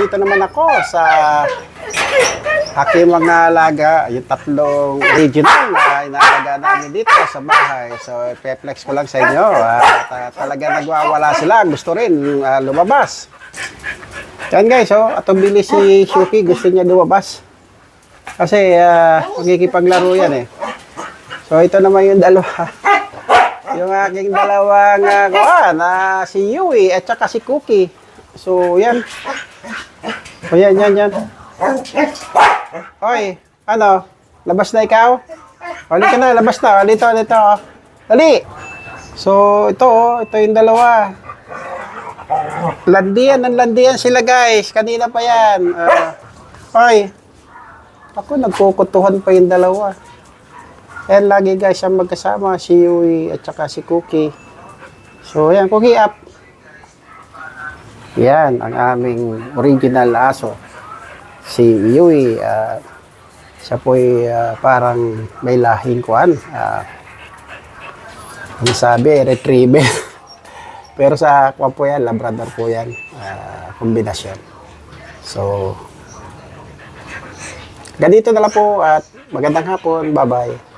dito naman ako sa aking mga alaga, yung tatlong regional na inaalaga namin dito sa bahay. So, pe-flex ko lang sa inyo. At ah, talaga nagwawala sila. Gusto rin ah, lumabas. Yan guys, oh, atong bili si Shuki. Gusto niya lumabas. Kasi uh, magkikipaglaro yan eh. So, ito naman yung dalawa. yung aking dalawang uh, kuhan, ah, si Yui at saka si Cookie. So, yan. O, yan, yan, yan. Hoy, ano? Labas na ikaw? Hali ka na, labas na. Dito, dito. oh. Dali. So, ito, oh, ito yung dalawa. Landian, ng landian sila guys. Kanina pa yan. Ah, hoy. Ako, nagkukutuhan pa yung dalawa. Yan, lagi guys ang magkasama. Si Yui at saka si Cookie. So, yan. Cookie up. Yan, ang aming original aso. Si Yui. ah, siya po'y ah, parang may lahing kuan. Ah, ang sabi, retriever. Pero sa kuwan po yan, Labrador po yan. ah, kombinasyon. So, ganito na lang po at magandang hapon. Bye-bye.